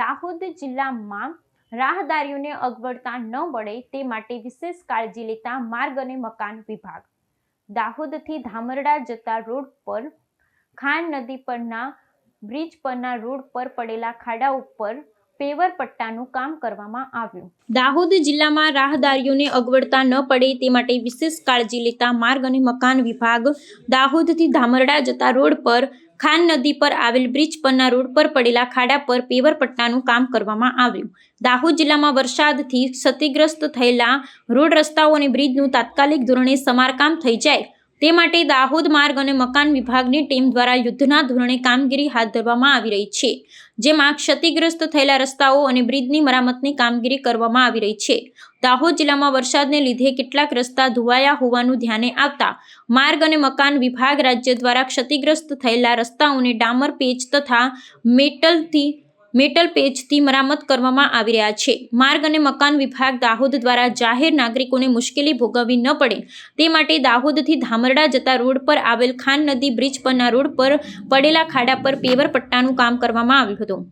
દાહોદ જિલ્લામાં રાહદારીઓને અગવડતા ન મળે તે માટે વિશેષ કાળજી લેતા માર્ગ અને મકાન વિભાગ. દાહોદથી ધામરડા જતા રોડ પર ખાન નદી પરના, બ્રિજ પરના રોડ પર પડેલા ખાડા ઉપર પેવર પટ્ટાનું કામ કરવામાં આવ્યું. દાહોદ જિલ્લામાં રાહદારીઓને અગવડતા ન પડે તે માટે વિશેષ કાળજી લેતા માર્ગ અને મકાન વિભાગ દાહોદથી ધામરડા જતા રોડ પર, ખાન નદી પર આવેલ બ્રિજ પરના રોડ પર પડેલા ખાડા પર પેવર પટ્ટાનું કામ કરવામાં આવ્યું. દાહોદ જિલ્લામાં વરસાદથી ક્ષતિગ્રસ્ત થયેલા રોડ રસ્તાઓ અને બ્રિજનું તાત્કાલિક ધોરણે સમારકામ થઈ જાય તે માટે દાહોદ માર્ગ અને મકાન વિભાગની ટીમ દ્વારા યુદ્ધના ધોરણે કામગીરી હાથ ધરવામાં આવી રહી છે, જેમાં ક્ષતિગ્રસ્ત થયેલા રસ્તાઓ અને બ્રિજની મરામતની કામગીરી કરવામાં આવી રહી છે. દાહોદ જિલ્લામાં વરસાદને લીધે કેટલાક રસ્તા ધોવાયા હોવાનું ધ્યાને આવતા માર્ગ અને મકાન વિભાગ રાજ્ય દ્વારા ક્ષતિગ્રસ્ત થયેલા રસ્તાઓને ડામર પેચ તથા મેટલથી મેટલ પેચથી મરામત કરવામાં આવી રહ્યા છે. માર્ગ અને મકાન વિભાગ દાહોદ દ્વારા જાહેર નાગરિકોને મુશ્કેલી ભોગવવી ન પડે તે માટે દાહોદથી ધામરડા જતા રોડ પર આવેલ ખાન નદી બ્રિજ પરના રોડ પર પડેલા ખાડા પર પેવર પટ્ટાનું કામ કરવામાં આવ્યું હતું.